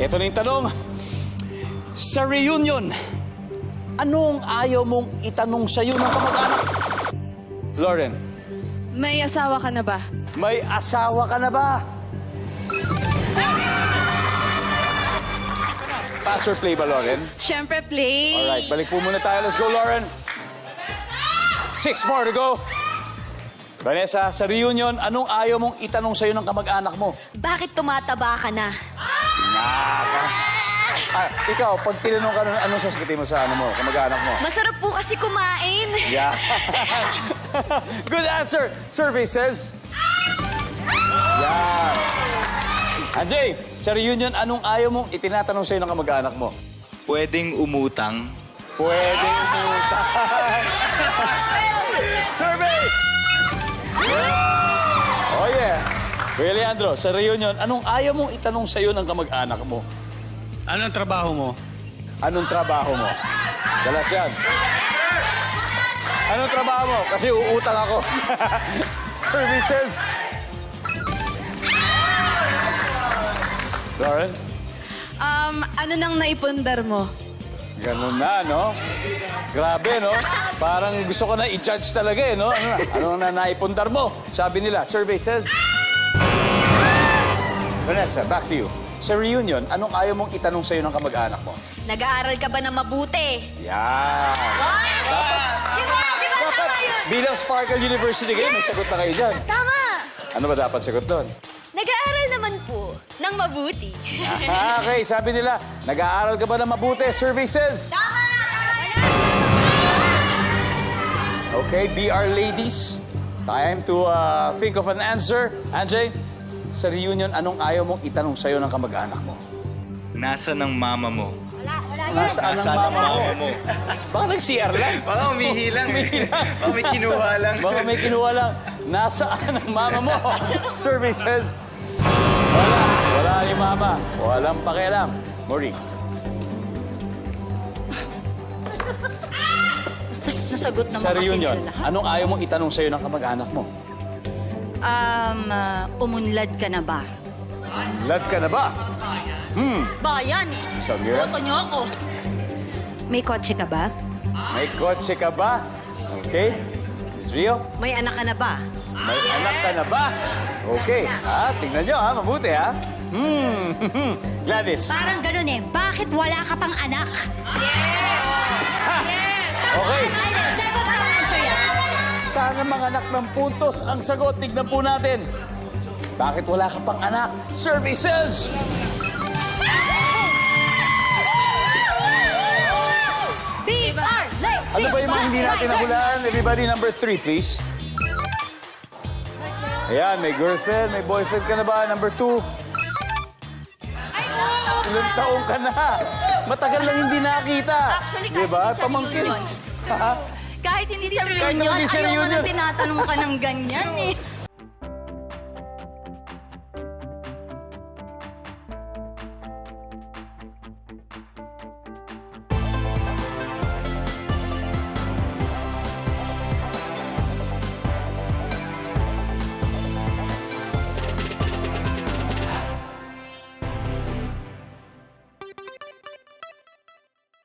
Ito na yung tanong. Sa reunion, anong ayaw mong itanong sa'yo ng kamag-anak? Lauren, May asawa ka na ba? may asawa ka na ba? Pass or play ba, Lauren? Siyempre, play. Alright, balik po muna tayo. Let's go, Lauren. Six more to go. Vanessa, sa reunion, anong ayaw mong itanong sa'yo ng kamag-anak mo? Bakit tumataba ka na? Naka. Ah, ikaw, pag tinanong ka, anong sasagutin mo sa ano mo, kamag-anak mo? Masarap po kasi kumain. Yeah. Good answer. Survey says. Yeah. Anjay, sa reunion, anong ayaw mong itinatanong sa'yo ng kamag-anak mo? Pwedeng umutang. Pwede umutang. Survey! Yeah. Kuya Leandro, sa reunion, anong ayaw mong itanong sa'yo ng kamag-anak mo? Anong trabaho mo? Anong trabaho mo? Dalas yan. Anong trabaho mo? Kasi uutang ako. Services. Lauren? Um, ano nang naipundar mo? Ganun na, no? Grabe, no? Parang gusto ko na i-judge talaga, eh, no? Ano na, ano na naipundar mo? Sabi nila, survey says... Vanessa, back to you. Sa reunion, anong ayaw mong itanong sa'yo ng kamag-anak mo? Nag-aaral ka ba na mabuti? Yan. Dapat, Di ba? Di ba dapat tama yun? bilang Sparkle University kayo, may sagot na kayo dyan. Tama! Ano ba dapat sagot doon? Nag-aaral naman po ng mabuti. Okay, sabi nila, nag-aaral ka ba na mabuti? Says. Tama! Okay, BR ladies, time to uh, think of an answer. Anjay, sa reunion, anong ayaw mong itanong sa'yo ng kamag-anak mo? Nasa ng mama mo. Nasaan ang Nasaan ang mama mo? mama mo? Baka nag-CR lang. Baka umihi lang. Baka may kinuha lang. Baka may kinuha lang. Nasaan ang mama mo? Survey says, wala. Wala ni mama. Walang pakialam. Maureen. Nasagot naman Sa kasi reunion, nila lahat. anong ayaw mong itanong sa'yo ng kamag-anak mo? Um, ah, umunlad ka na ba? Lad ka na ba? Hmm, Bayan eh. sabi nga. Boto niyo ako. May kotse ka ba? May kotse ka ba? Okay. Miss Rio, May anak ka na ba? may anak ka na ba? Okay. Ha, tingnan nyo ha, mabuti ha. Hmm, Gladys. Parang ganun eh. Bakit wala ka pang anak? Ha! Okay. Sana manganak ng puntos ang sagot. Tignan po natin. Bakit wala ka pang anak? Services! B-R. Ano ba yung mga hindi natin nahulaan? Everybody, number three, please. Ayan, may girlfriend, may boyfriend ka na ba? Number two. Ilang taong ka na? Matagal lang hindi nakita. Actually, kahit diba? hindi sa Pamangkin. Ha? Kahit hindi sa hindi sa ayaw mo na tinatanong ka ng ganyan eh.